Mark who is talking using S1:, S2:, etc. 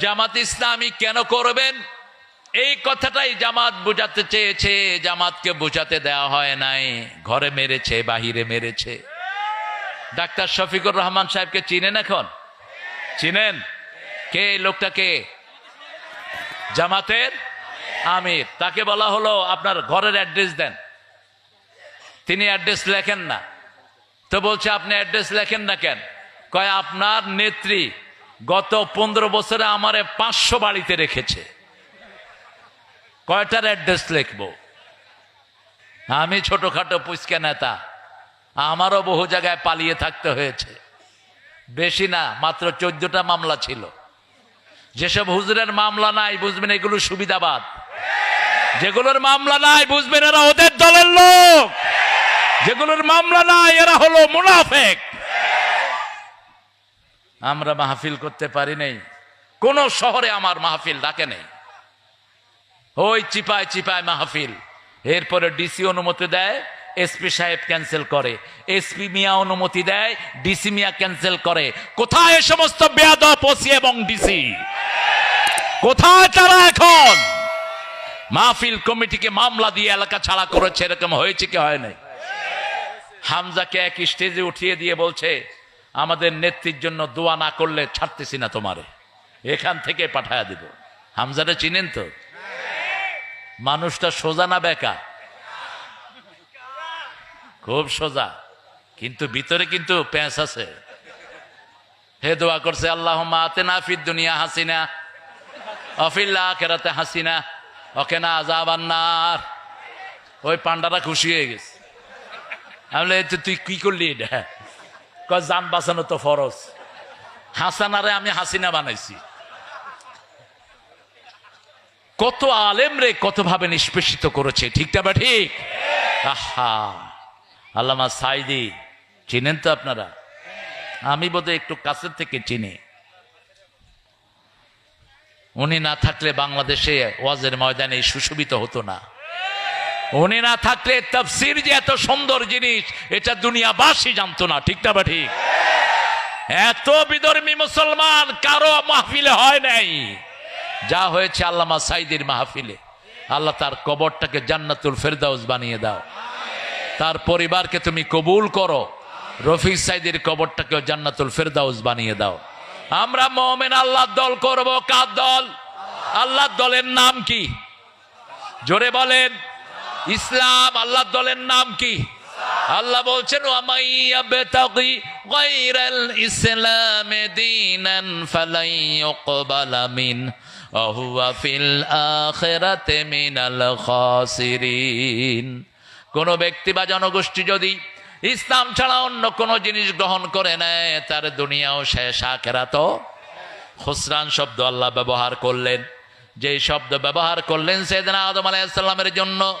S1: জামাত ইসলামী কেন করবেন? এই কথাটাই জামাত বুঝাতে চেয়েছে, জামাতকে বুঝাতে দেওয়া হয় নাই। ঘরে মেরেছে, বাহিরে মেরেছে। ডাক্তার শফিকুর রহমান সাহেবকে চিনেন এখন? চিনেন? কে লোকটাকে জামাতের আমির। তাকে বলা হলো, আপনার ঘরের অ্যাড্রেস দেন। তিনি অ্যাড্রেস লেখেন না। তো বলছে, আপনি অ্যাড্রেস লেখেন না কেন? কয়, আপনার নেত্রী গত পনেরো বছরে আমারে পাঁচশো বাড়িতে রেখেছে। কয়টার অ্যাড্রেস লিখব? আমি ছোটখাটো পুচকে নেতা। আমারও বহু জায়গায় পালিয়ে থাকতে হয়েছে। বেশি না, মাত্র চোদ্দটা মামলা ছিল। যেসব হুজুরের মামলা নাই, বুঝবেন এগুলো সুবিধাবাদ। যেগুলোর মামলা নাই, বুঝবেন এরা ওদের দলের লোক। যেগুলোর মামলা নাই, এরা হলো মুনাফেক। আমরা মাহফিল করতে পারি নাই। কোন শহরে আমার মাহফিল ডাকে নেই। ওই চিপায় চিপায় মাহফিল। এরপরে ডিসি অনুমতি দেয়, এসপি সাহেব ক্যান্সেল করে। এসপি মিয়া অনুমতি দেয়, ডিসি মিয়া ক্যান্সেল করে। কোথায় এ সমস্ত বেয়াদব ওসি এবং ডিসি? কোথায় তারা এখন? মাহফিল কমিটিকে মামলা দিয়ে এলাকা ছাড়া করেছে, এরকম হয়েছে কি হয় নাই? হামজাকে এক স্টেজে উঠিয়ে দিয়ে বলছে আমাদের নেত্রীর জন্য দোয়া না করলে ছাড়তেছি না তোমারে। এখান থেকে পাঠায়া দিব। হামজাটা চিনেন তো? মানুষটা সোজা না বেকা? খুব সোজা। কিন্তু ভিতরে কিন্তু প্যাঁচ আছে। হে দোয়া করছে আল্লাহ মাতে না ফির দুনিয়া হাসিনা অফিল্লা কেরাতে হাসিনা ওকে না আজাবান্নার ওই পান্ডারা খুশি হয়ে গেছে। আমি বলি, "এই তুই কি করলি এটা? কয় যান বাঁচানো তো ফরজ। হাসানারে আমি হাসিনা বানাইছি। কত আলেম রে কত ভাবে নিষ্পেষিত করেছে ঠিকটা বা ঠিক? আহা, আল্লামা সাইদি, চিনেন তো আপনারা? আমি বোধহয় একটু কাছের থেকে চিনি। উনি না থাকলে বাংলাদেশে ওয়াজের ময়দানে সুশোভিত হতো না। উনি না থাকলে তফসির যে এত সুন্দর জিনিস, এটা দুনিয়াবাসী জানতো না ঠিকটা বা ঠিক? এত বিধর্মী মুসলমান কারও মাহফিলে হয় নাই। যা হয়েছে আল্লামা সাইদির মাহফিলে। আল্লাহ তার কবরটাকে জান্নাতুল ফেরদাউস বানিয়ে দাও। তার পরিবারকে তুমি কবুল করো। রফিক সাইদির কবরটাকেও জান্নাতুল ফেরদাউস বানিয়ে দাও। আমরা মোমেন আল্লাহ দল করব। কার দল? আল্লাহ দলের নাম কি? জোরে বলেন। ইসলাম আল্লাহ দলের নাম কি? আল্লাহ বলছেন আখিরাতি কোন ব্যক্তি বা জনগোষ্ঠী যদি ইসলাম ছাড়া অন্য কোন জিনিস গ্রহণ করে নেয়, তার দুনিয়াও শেষ, আখেরাতও খুসরান শব্দ আল্লাহ ব্যবহার করলেন। যে শব্দ ব্যবহার করলেন সেদিন আদম আলাইসাল্লামের জন্য